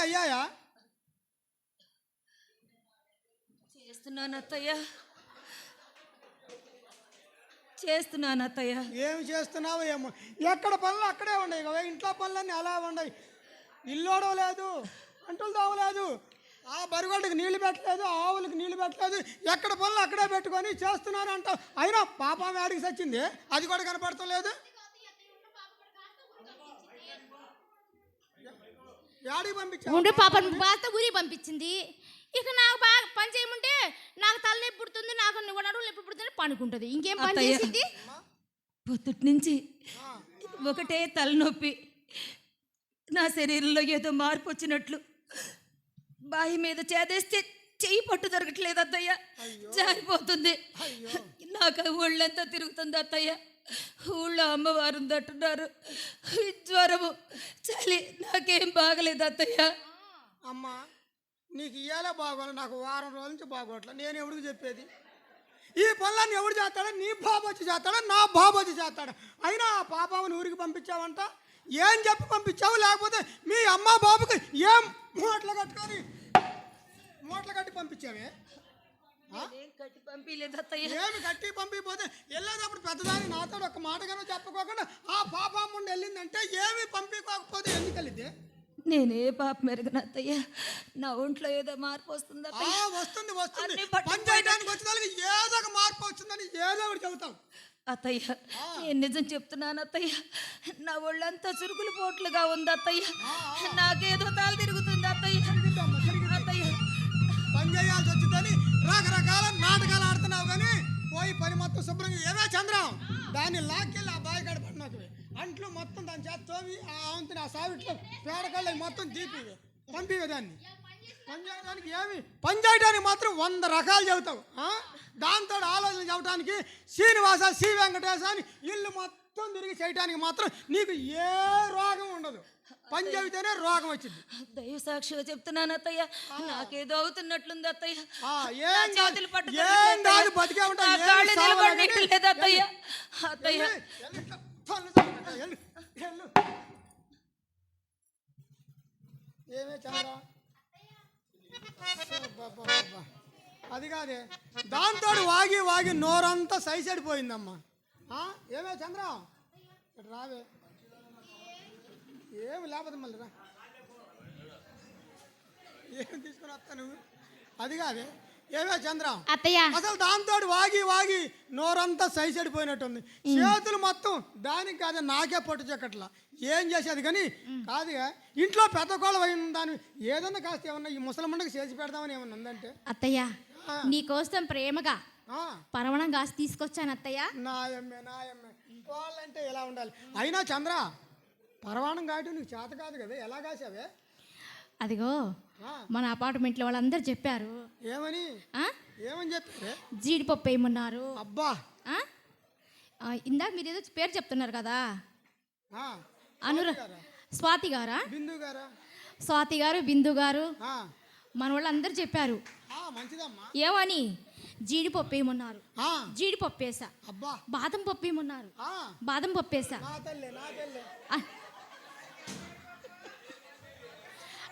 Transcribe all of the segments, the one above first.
అయ్యాయా? చేస్తున్నాను అత్తయ్య చేస్తున్నాను అత్తయ్య ఏం చేస్తున్నావు ఏమో? ఎక్కడ పనులు అక్కడే ఉన్నాయి కదా ఇంట్లో పనులన్నీ అలా ఉన్నాయి. ఇల్లు లేదు అంటులు తావలేదు ఆ బరిగొడ్డకి నీళ్ళు పెట్టలేదు ఆవులకు నీళ్ళు పెట్టలేదు ఎక్కడ పనులు అక్కడే పెట్టుకొని చేస్తున్నాను అంటావు అయినా పాపం వేడికి సచ్చింది అది కూడా కనపడటం లేదు యాడికి పంపించావు ఉండి పాపను బాధ ఊరికి పంపించింది. ఇక నాకు బాగా పని చేయమంటే నాకు తలనొప్పి పుడుతుంది నాకు నడువులు నొప్పి పుడుతుంది పనుకుంటుంది. ఇంకేం పని. చేసింది? పొద్దుటి నుంచి ఒకటే తలనొప్పి. నా శరీరంలో ఏదో మార్పు వచ్చినట్లు బాయి మీద చేదేస్తే చెయ్యి పట్టు దొరకట్లేదు అత్తయ్య. జారిపోతుంది. నాకు ఒళ్ళంతా తిరుగుతుంది అత్తయ్య. ఊళ్ళో అమ్మవారు ఉందంటున్నారు. జ్వరము చలి నాకేం బాగలేదు అత్తయ్య. అమ్మా నీకు ఇయ్యాలే బాగోలే? నాకు వారం రోజుల నుంచి బాగోట్ల. నేను ఎవరికి చెప్పేది? ఈ పనులన్నీ ఎవడు చేస్తాడో? నీ బాబు వచ్చి చేస్తాడా? నా బాబు వచ్చి అయినా ఆ పాపని ఊరికి పంపించావంట? ఏం చెప్పి పంపించావు? లేకపోతే మీ అమ్మ బాబుకి ఏం మూటలు కట్టుకొని మూటలు కట్టి పంపించావే? కట్టి అత్తయ్య? ఏమి కట్టి పంపిపోతే? వెళ్ళేటప్పుడు పెద్దదాని నాతో ఒక మాటగానో చెప్పుకోకుండా ఆ పాపమ్మ వెళ్ళిందంటే ఏమి పంపించకపోతే ఎందుకు వెళ్ళింది? నేనే పాప మెరుగను అత్తయ్య. నా ఒంట్లో ఏదో మార్పు వస్తుంది వస్తుంది వస్తుంది. అన్ని పట్టుకుపోయినా- పని చేయడానికి వచ్చిన వాళ్ళకి ఏదో ఒక మార్పు వచ్చిందని ఏదో ఒకటి చెబుతాం. అత్తయ్య నేను నిజం చెప్తున్నాను అత్తయ్య. నా ఒళ్ళంతా చురుకులు పోట్లుగా ఉంది అత్తయ్య. నాకేదో తాలు తిరుగుతుంది. పోయి పని మొత్తం శుభ్రంగా ఏదో చంద్రం? దాన్ని లాక్కెళ్ళి ఆ బావి కాడ పడినాకు అంట్లు మొత్తం దాని చేత తోవి ఆ అవంతిని ఆ సావిట్లో పేడకళ్ళ మొత్తం తీపి. పంపివి దాన్ని. పనిచేయడానికి ఏమి? పని చేయడానికి మాత్రం వంద రకాలు చెబుతావు దాంతో ఆలోచన చెప్పడానికి శ్రీనివాస శ్రీ వెంకటేశ అని ఇల్లు మొత్తం తిరిగి చేయడానికి మాత్రం నీకు ఏ రోగం ఉండదు. పని చెబితేనే రోగం వచ్చింది. దైవ సాక్షిగా చెప్తున్నాను అత్తయ్య. నాకేదో అవుతున్నట్లుంది అత్తయ్య. చేతులు పట్టు ఏం కాదు బతికే లేదు అత్తయ్య. అత్తయ్య. ఏమే అబ్బబ్బబ్బబ్బా. అది కాదే. దాంతో వాగి వాగి నోరంతా సైసడిపోయిందమ్మా ఆ, ఏమే చంద్ర? రావే. ఏమి లేకపోతే మళ్ళీ రా. ఏమి తీసుకుని వస్తా నువ్వు? అది కాదే. ఏమే చంద్ర? అత్తయ్య. అసలు దాంతో వాగి వాగి నోరంతా సైసడిపోయినట్టుంది. చేతులు మొత్తం దానికి కాదు నాకే పట్టు చెక్కట్లా. ఏం చేసేది కానీ కాదుగా ఇంట్లో పెద్ద కోళ్ళ దాని ఏదన్నా కాస్త ఏమన్నా ఈ ముసలమ్మడికి చేసి పెడదామని ఏమన్నా ఉందంటే? అత్తయ్య నీకోసం ప్రేమగా ఆ, పరవణం కాసి తీసుకొచ్చాను అత్తయ్య. నాయమ్మే నాయమ్మే. వాళ్ళంటే ఎలా ఉండాలి? అయినా చంద్ర పరవాణం కాయటం నీకు చేత కాదు కదా ఎలా కాసావే అదిగో మన అపార్ట్మెంట్లో వాళ్ళందరూ చెప్పారు. ఏమని? ఏమని చెప్పారే? జీడిపప్పు వేయమన్నారు. అబ్బా! ఇందాక మీరు ఏదో పేరు చెప్తున్నారు కదా? అనుర స్వాతి గారా? బిందు గారా? స్వాతి గారు బిందు గారు మన వాళ్ళందరూ చెప్పారు. ఏమని? జీడిపప్పు వేయమన్నారు. ఆ, జీడిపప్పు వేసా అబ్బా! బాదం పప్పు వేయమన్నారు. ఆ, బాదం పప్పు వేసా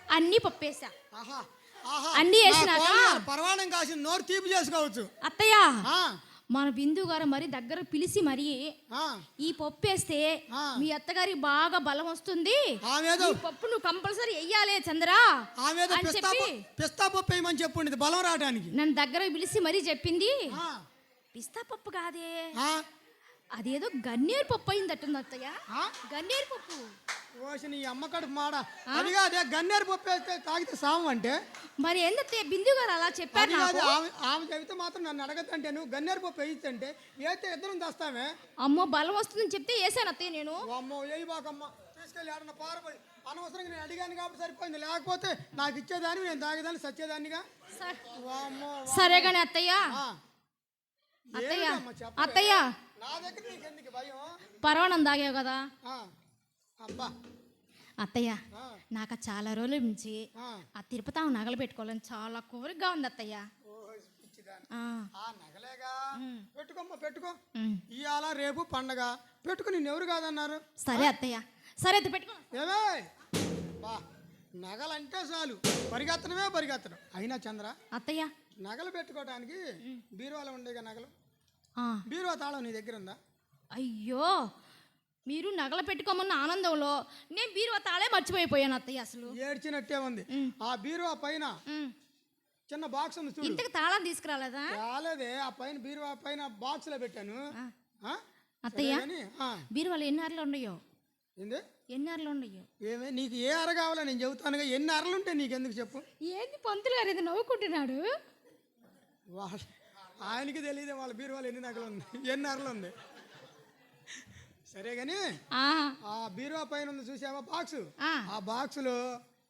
అన్నీ పప్పు వేసా ఆహా ఆహా. అన్నీ వేసినాక? పరవాణం కాసి నోరు తీపి చేసుకోవచ్చు. అత్తయ్య మన బిందు గారు మరి దగ్గర పిలిచి మరి ఈ పప్పు వేస్తే. మీ అత్తగారికి బాగా బలం వస్తుంది. ఈ పప్పు నువ్వు కంపల్సరీ వెయ్యాలే చంద్ర అని పిస్తా చెప్పి పప్పు- పిస్తా పప్పు వేయమని చెప్పుండేది బలం రావడానికి నన్ను దగ్గర పిలిచి మరీ చెప్పింది. పిస్తా పప్పు కాదే. అదేదో గన్నేరు పప్పు అయిందట్టుంది అత్తయ్య? గన్నేరు పప్పు. నీ అమ్మ కడుపు మాడ. అది కాదే గన్నేరు పప్పు వేస్తే తాగితే సాము అంటే? మరి ఏందత్తయ్య బిందు గారు అలా చెప్పారు అది ఆమె ఆమె చెబితే మాత్రం నన్ను అడగద్దంటే నువ్వు గన్నేరు పప్పు వేయిస్తే వేస్తే ఇద్దరం తెస్తామే? అమ్మో బలం వస్తుందని చెప్తే వేసాను అత్తయ్య నేను. అమ్మో వేయి బాకమ్మ తీసుకెళ్ళి ఆడన పారిపోయి అనవసరంగా నేను అడిగాను కాబట్టి సరిపోయింది. లేకపోతే నాకు ఇచ్చేదాన్ని నేను తాగేదాన్ని సచ్చేదాన్నిగా? సరే గాని అత్తయ్య. అత్తయ్య? అత్తయ్య. నా దగ్గర నీకెందుకు భయం? పరవాణం తాగావు కదా? అత్తయ్య. నాకు చాలా రోజుల నుంచి ఆ. తిరుపతి నగలు పెట్టుకోవాలని చాలా కోరికగా ఉంది అత్తయ్య. ఆ, నగలేగా. పెట్టుకోమ్మ పెట్టుకో. ఇవాళ రేపు పండగ. పెట్టుకుని నిన్నెవరు కాదన్నారు? సరే అత్తయ్య. సరే అయితే పెట్టుకో. ఏమే? బా నగలంటే చాలు. పరిగెత్తడమే పరిగెత్తడం అయినా చంద్ర అత్తయ్య. నగలు పెట్టుకోవడానికి బీరువాలో ఉండేగా నగలు? బీరువా తాళం నీ దగ్గర ఉందా? అయ్యో మీరు నగలు పెట్టుకోమన్న ఆనందంలో నేను బీరువా తాళే మర్చిపోయిపోయాను అత్తయ్య అసలు. ఏడ్చినట్టే ఉంది. ఆ బీరువా పైన. చిన్న బాక్స్ ఉంది చూడు. ఇంతకు తాళం తీసుకురాలేదా? రాలేదే ఆ పైన బీరువా పైన బాక్స్లో పెట్టాను? అత్తయ్య బీరువాలో ఎన్ని అరలు ఉన్నాయో? ఏంది? ఎన్ని అరలు ఉన్నాయో? ఏమే నీకు ఏ అర కావాలో నేను చెబుతానుగా ఎన్ని అరలు ఉంటాయి నీకు ఎందుకు చెప్పు. ఏంది పంతులు గారు ఇది నవ్వుకుంటున్నాడు? వాళ్ళ ఆయనకి తెలియదు వాళ్ళ బీరువాలో ఎన్ని నగలు ఉంది ఎన్ని అరలు ఉంది సరే కానీ ఆ, బీరువా పైన ఉంది చూసావా బాక్స్ ఆ. ఆ బాక్సులో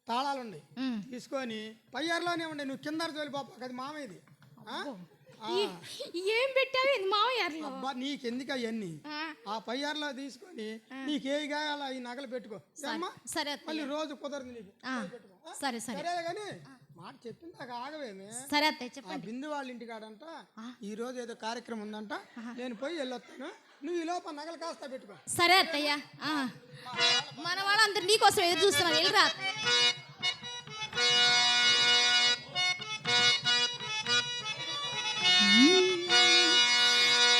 తాళాలు ఉన్నాయి. తీసుకొని పై అరలోనే ఉండే నువ్వు కింద పాప అది మామయ్యది. ఏం పెట్టావు ఇది మామయ్య అరలు అబ్బా నీకెందుకు అవన్నీ? ఆ, ఆ పై అరలో తీసుకొని నీకే గాయాల ఈ నగలు పెట్టుకో. సరే మళ్ళీ రోజు కుదరదు నీకు. సరే సరే. కానీ మాట చెప్పింది నాకు ఆగవేమే సరే అత్తయ్య ఆ చెప్పండి. బిందు వాళ్ళ ఇంటికాడంట ఈ రోజు ఏదో కార్యక్రమం ఉందంట నేను పోయి వెళ్ళొస్తాను. నువ్వు ఈ లోపల నగలు కాస్త పెట్టుకో. సరే అత్తయ్య ఆ. మన వాళ్ళందరూ నీకోసం ఎదురు చూస్తున్నారు. వెళ్ళరా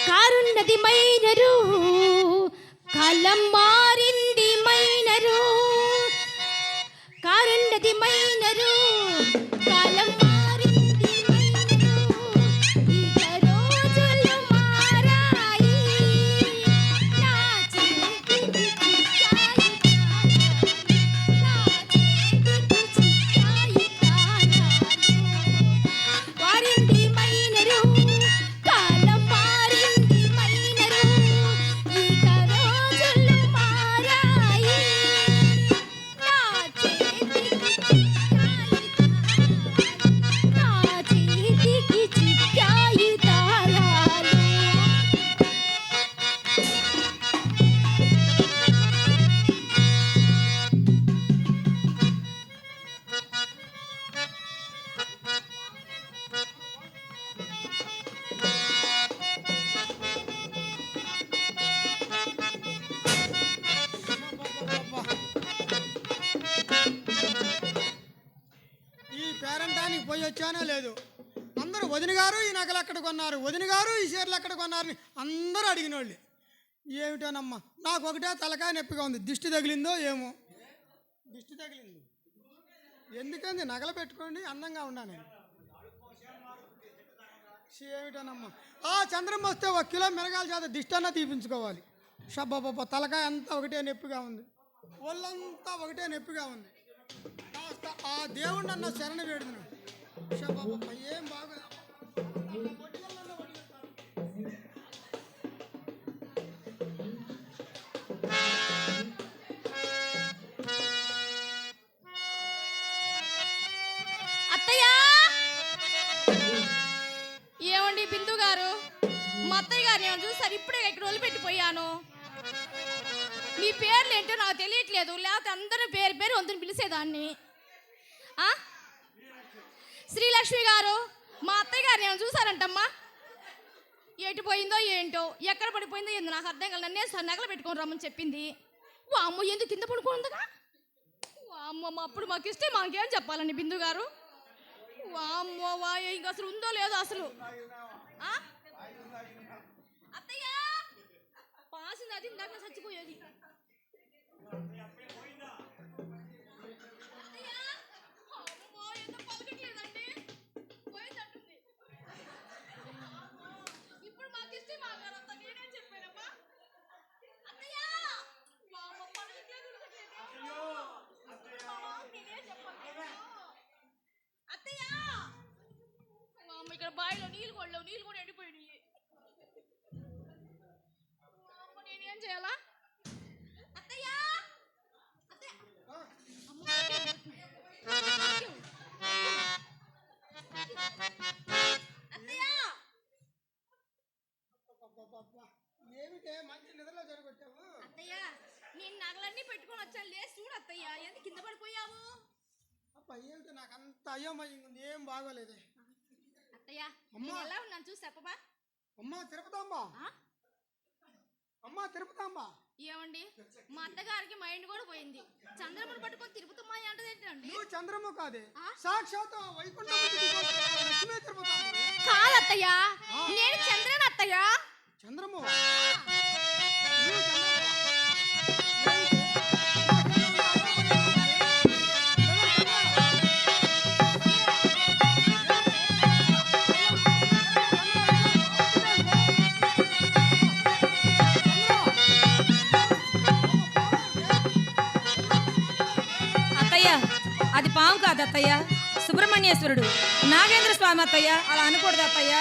కారున్నది మైనరు కాలం మారింది మైనరు. కారున్నది మైనరు నాకు ఒకటే తలకాయ నొప్పిగా ఉంది. దిష్టి తగిలిందో ఏమో. దిష్టి తగిలింది. ఎందుకంది? నగలు పెట్టుకోండి అందంగా ఉన్నా నేను. ఆ చంద్రం వస్తే ఒక కిలో మిరగాల చేత దిష్టి తీపించుకోవాలి. షబ్బా తలకాయ అంతా ఒకటే నొప్పిగా ఉంది. ఒళ్ళంతా ఒకటే నొప్పిగా ఉంది. ఆ దేవుణ్ణి అన్న శరణ వేడుతున్నాడు షబ్బా ఏం బాగుంది. సార్ ఇప్పుడే ఇక్కడ వదిలిపెట్టిపోయాను. మీ పేర్లు ఏంటో నాకు తెలియట్లేదు. లేకపోతే అందరూ పేరు పేరు వంతుని పిలిచేదాన్ని. శ్రీలక్ష్మి గారు మా అత్తయ్య గారు నేను చూసారంటమ్మా ఎటు పోయిందో ఏంటో ఎక్కడ పడిపోయిందో ఏందో నాకు అర్థం కాదు నన్నే సార్ నగలు పెట్టుకొని రమ్మని చెప్పింది. అమ్మ ఎందుకు కింద పడుకుందిగా అమ్మమ్మ అప్పుడు మాకు ఇస్తే మాకేం చెప్పాలండి బిందు గారు వామ్మో వా ఇంకా అసలు ఉందో లేదో అసలు ఆ? అత్తయ్య పాసింది అది ఇందాక చచ్చిపోయేది! అమ్మో. ఇప్పుడు మాకు ఇస్తే మాట్లాడతా నేనేం చెప్పానమ్మా అత్తయ్య వామ్మో, పలకట్లేదు, ఉలకట్లేదు. మామ, నేనేం చెప్పను. అత్తయ్య వామ్మో, ఇక్కడ బావిలో నీళ్ళు కొడలేవు నీళ్ళు కూడా ఎండిపోయినాయి మంచి నిద్రలో జరగొచ్చావు అత్తయ్య నేను నగలన్నీ పెట్టుకొని వచ్చాను. లేచి చూడు అత్తయ్య కింద పడిపోయావు? అబ్బా ఏమిటి? నాకు అంత అయోమయంగా ఉంది. ఏం బాగోలేదే. అత్తయ్య చూసి చెప్పబా అమ్మా తిరుపతమ్మా. ఆ? అమ్మా తిరుపతమ్మా. ఏమండి? మా అత్తగారికి మైండ్ కూడా పోయింది. చంద్రమును పట్టుకొని తిరుగుతుమ్మా అంటది ఏంటండి? నువ్వు చంద్రము కాదే. ఆ? సాక్షాత్ ఆ వైకుంఠం నుంచి దిగొచ్చిన నేను చంద్రన్ అత్తయ్యా. చంద్రము. అది పాము కాదు అత్తయ్య సుబ్రహ్మణ్యేశ్వరుడు. నాగేంద్ర స్వామి అత్తయ్య అలా అనకూడదు అత్తయ్యా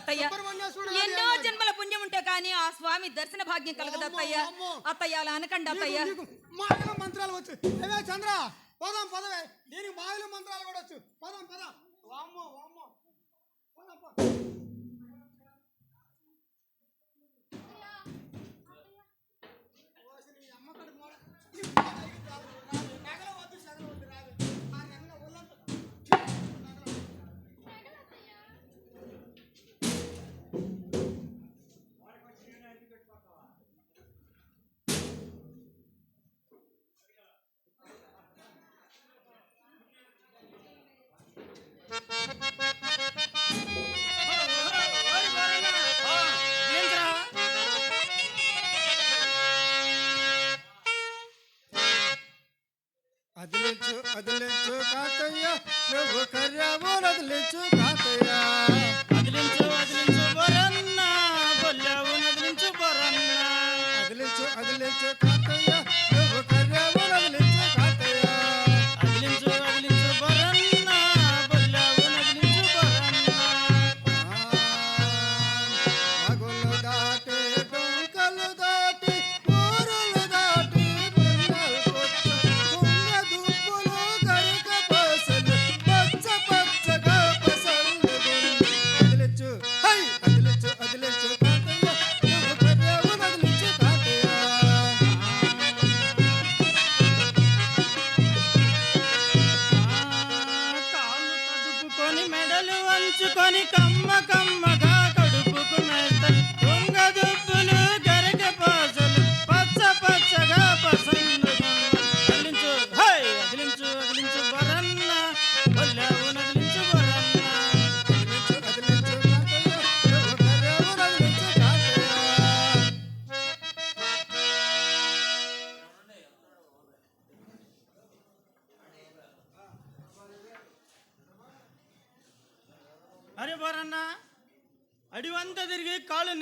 అత్తయ్య. ఎన్నో జన్మల పుణ్యం ఉంటే కానీ ఆ స్వామి దర్శన భాగ్యం కలగదు అత్తయ్య. అత్తయ్య అలా అనకండి అత్తయ్య. మాయల మంత్రాలు వచ్చు. చంద్ర? పదం పదవే దీనికి మాయల మంత్రాలు కూడా వచ్చు. పదం పద. వామ్మో వామ్మో పదం. కర్యావు అదిలించు కాతయ్య అదిలించు అదిలించు బొరన్న బొల్లావు నదిలించు బొరన్న. అదిలించు అదిలించు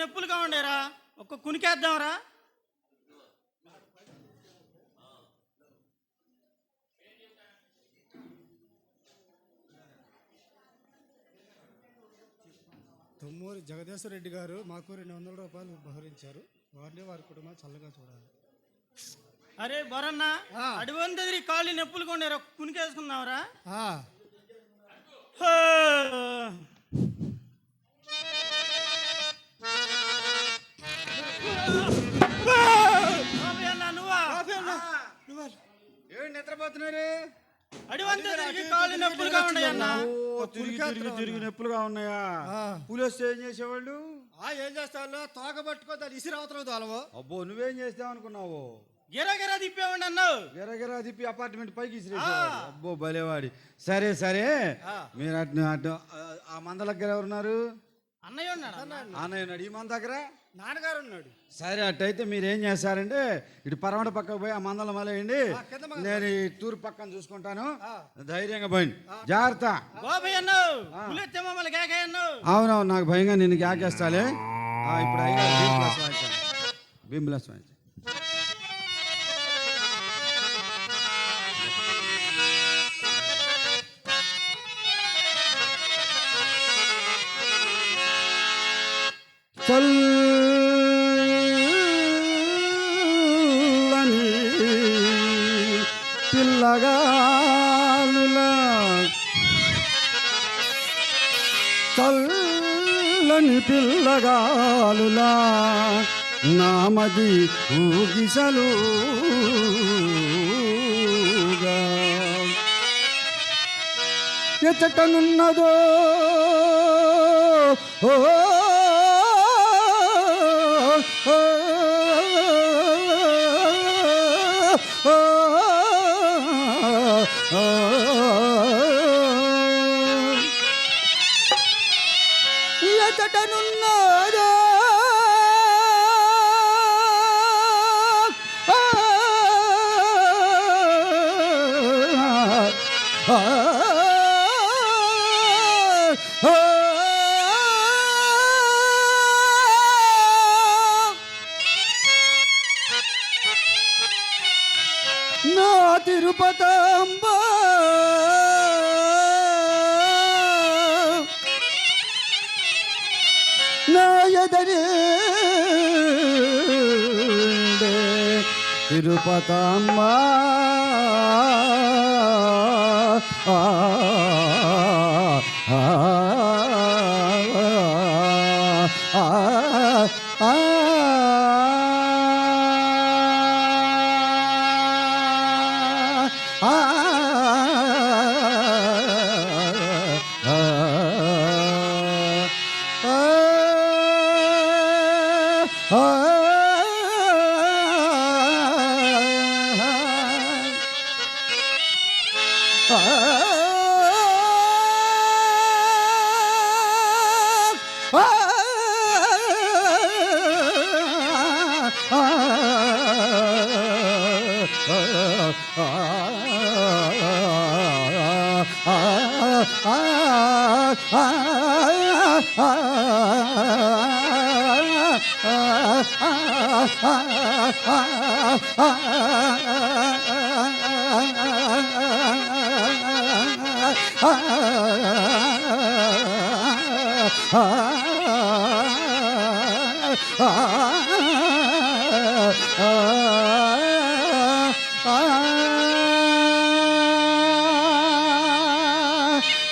నొప్పులుగా ఉండేరా? ఒక్క కునికేద్దాంరా? తుమ్మూరి జగదీశ్వర రెడ్డి గారు మాకు రెండు వందల రూపాయలు బహరించారు వారిని వారి కుటుంబం చల్లగా చూడాలి. అరే బొరన్న. అడివంతా తిరిగి కాళ్ళు నొప్పులుగా ఉండేరా? కునికేసుకుందాంరా? ఏం నిద్రపోతున్నారు తిరిగి తిరిగి నొప్పులుగా ఉన్నాయా. పూలు వస్తే ఏం చేసేవాళ్ళు? ఆ ఏం చేస్తాను తోక పట్టుకో దాన్ని ఇసిరవతలు తోలవు అబ్బో నువ్వేం చేస్తావు అనుకున్నావు? గిరా గిరా తిప్పేవాడి అన్నావు గిరగిరా తిప్పి అపార్ట్మెంట్ పైకి ఇసిరేసేవాడు. అబ్బో భలేవాడి. సరే సరే. మీరు అటు అటు ఆ- ఆ మంద దగ్గర ఎవరున్నారు? అన్నయ్య ఉన్నాడు. అన్నయ్య ఉన్నాడు. ఈ మంద దగ్గర? నాన్నగారు ఉన్నాడు సరే అట్టయితే మీరు ఏం చేస్తారంటే ఇటు పరమట పక్కకు పోయి ఆ మందల మలేయండి. నేను ఈ తూర్పు పక్కన చూసుకుంటాను. ధైర్యంగా పోయింది జాగ్రత్త. అవునవును నాకు భయంగా నిన్ను కేకేస్తాలే. ఆ, ఇప్పుడు భీమ్లాస్ వాయించాను భీమ్లాస్ వాయించాను మది ఊగిసలు ఎచ్చటనున్నదో ఓ ఓ, తిరుపతమ్మ ఆ,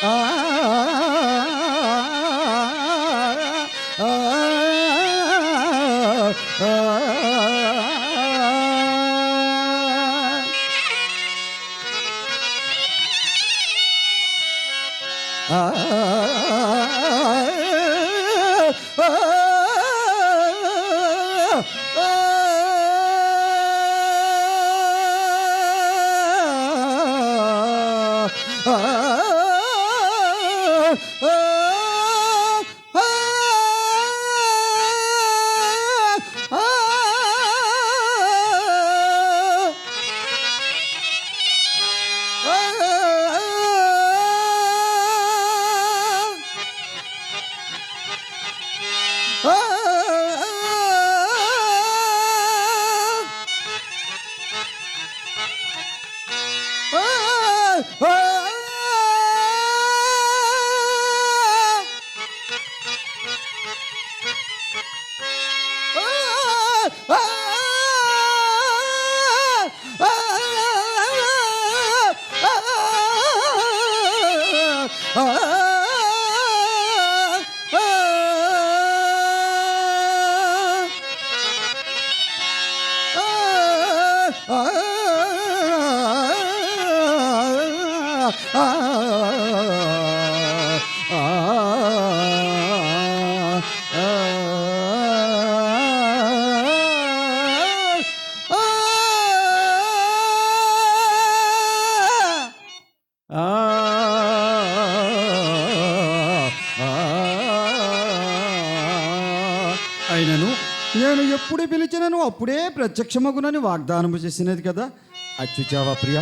ఆ Hey. ఆయనను. నేను ఎప్పుడు పిలిచినను అప్పుడే ప్రత్యక్షమగునని వాగ్దానము చేసినది కదా. అచ్చుచావా ప్రియ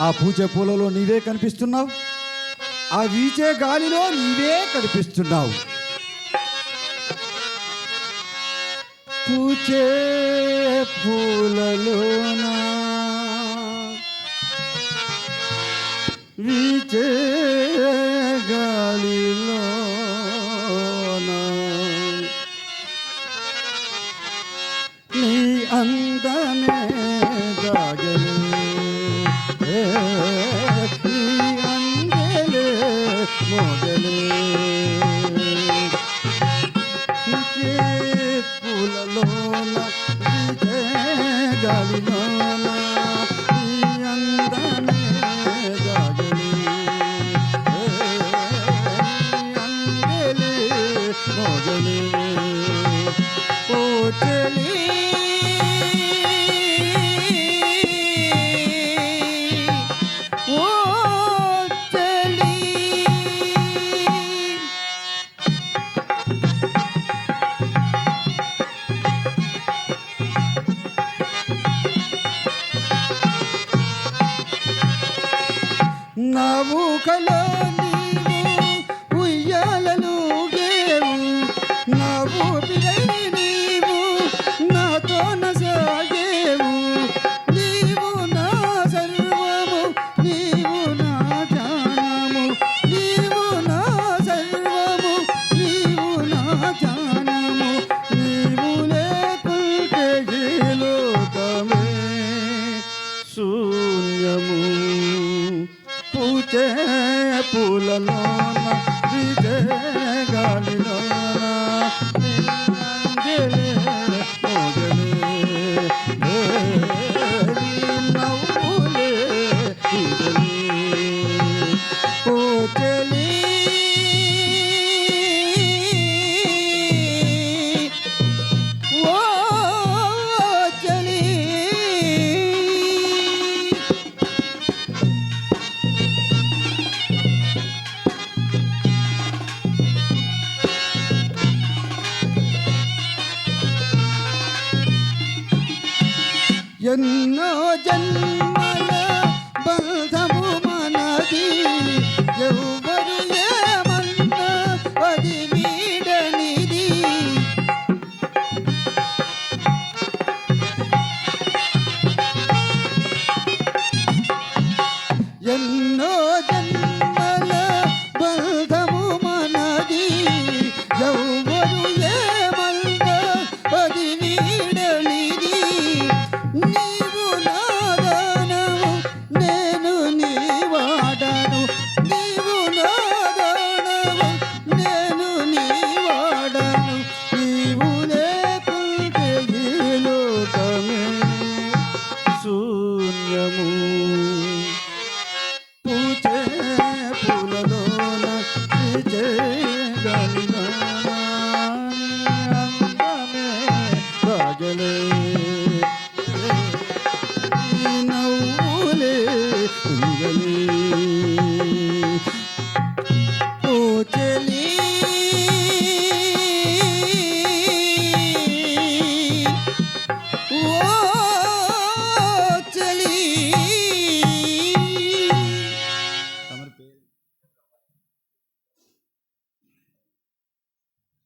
ఆ పూజ పూలలో నీవే కనిపిస్తున్నావు? ఆ వీచే గాలిలో నీవే కనిపిస్తున్నావు? పూచే పూలలో వీచే గాలిలో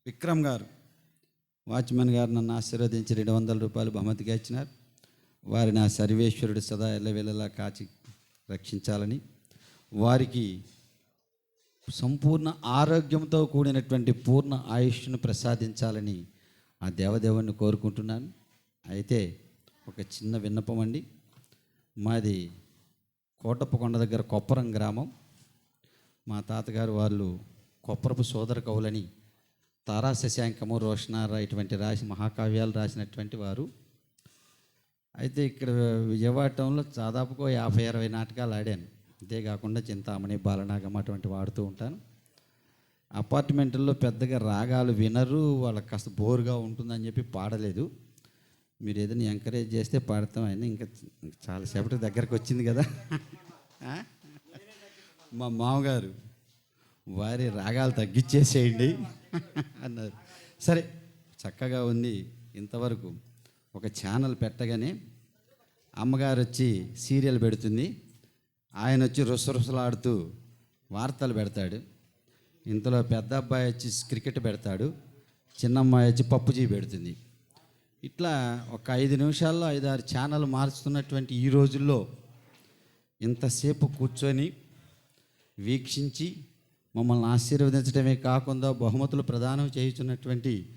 విక్రమ్ గారు. వాచ్మెన్ గారు నన్ను ఆశీర్వదించి రెండు వందల రూపాయలు బహుమతిగా ఇచ్చినారు. వారిని ఆ సర్వేశ్వరుడు సదా ఎల్లవేళలా కాచి రక్షించాలని వారికి సంపూర్ణ ఆరోగ్యంతో కూడినటువంటి పూర్ణ ఆయుష్ను ప్రసాదించాలని ఆ దేవదేవుణ్ణి కోరుకుంటున్నాను. అయితే ఒక చిన్న విన్నపం అండి. మాది కోటప్పకొండ దగ్గర కొప్పరం గ్రామం. మా తాతగారు వాళ్ళు కొప్పరపు సోదర కవులని తారా శశాంకము రోషనారా ఇటువంటి రాసి మహాకావ్యాలు రాసినటువంటి వారు. అయితే ఇక్కడ విజయవాడ టౌన్లో దాదాపుగా యాభై అరవై నాటకాలు ఆడాను. అంతేకాకుండా చింతామణి బాలనాగం అటువంటి వాడుతూ ఉంటాను. అపార్ట్మెంట్లో పెద్దగా రాగాలు వినరు వాళ్ళకి కాస్త బోరుగా ఉంటుందని చెప్పి పాడలేదు. మీరు ఏదైనా ఎంకరేజ్ చేస్తే పాడతాం అయినా ఇంకా చాలాసేపటి దగ్గరకు వచ్చింది కదా. మా మామగారు వారి రాగాలు తగ్గించేసేయండి అన్నారు. సరే చక్కగా ఉంది ఇంతవరకు. ఒక ఛానల్ పెట్టగానే అమ్మగారు వచ్చి సీరియల్ పెడుతుంది. ఆయన వచ్చి రుసరుసలాడుతూ వార్తలు పెడతాడు. ఇంతలో పెద్ద అబ్బాయి వచ్చి క్రికెట్ పెడతాడు. చిన్న అమ్మాయి వచ్చి పప్పుజీ పెడుతుంది. ఇట్లా ఒక ఐదు నిమిషాల్లో ఐదారు ఛానల్ మార్చుతున్నటువంటి ఈ రోజుల్లో ఇంతసేపు కూర్చొని వీక్షించి మమ్మల్ని ఆశీర్వదించడమే కాకుండా బహుమతులు ప్రదానం చేయుచున్నటువంటి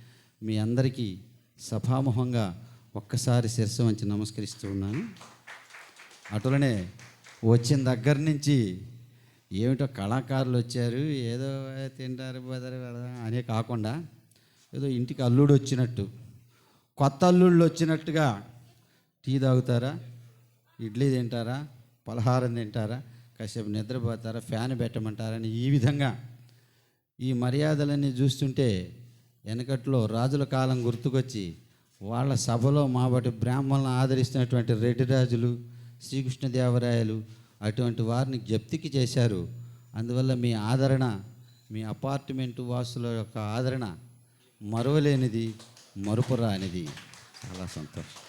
మీ అందరికీ సభాముఖంగా ఒక్కసారి శిరస్సు వంచి నమస్కరిస్తూ ఉన్నాను. అటులనే వచ్చిన దగ్గర నుంచి ఏమిటో కళాకారులు వచ్చారు ఏదో తింటారు బదరు అనే కాకుండా ఏదో ఇంటికి అల్లుడు వచ్చినట్టు. కొత్త అల్లుళ్ళు వచ్చినట్టుగా టీ తాగుతారా ఇడ్లీ తింటారా పలహారం తింటారా కాసేపు నిద్రపోతారా ఫ్యాన్ పెట్టమంటారని ఈ విధంగా ఈ మర్యాదలన్నీ చూస్తుంటే వెనకట్లో రాజుల కాలం గుర్తుకొచ్చి వాళ్ళ సభలో మాబట్టి బ్రాహ్మణులను ఆదరిస్తున్నటువంటి రెడ్డిరాజులు శ్రీకృష్ణదేవరాయలు అటువంటి వారిని జప్తికి చేశారు. అందువల్ల మీ ఆదరణ మీ అపార్ట్మెంటు వాసుల యొక్క ఆదరణ మరువలేనిది మరుపురానిది. చాలా సంతోషం.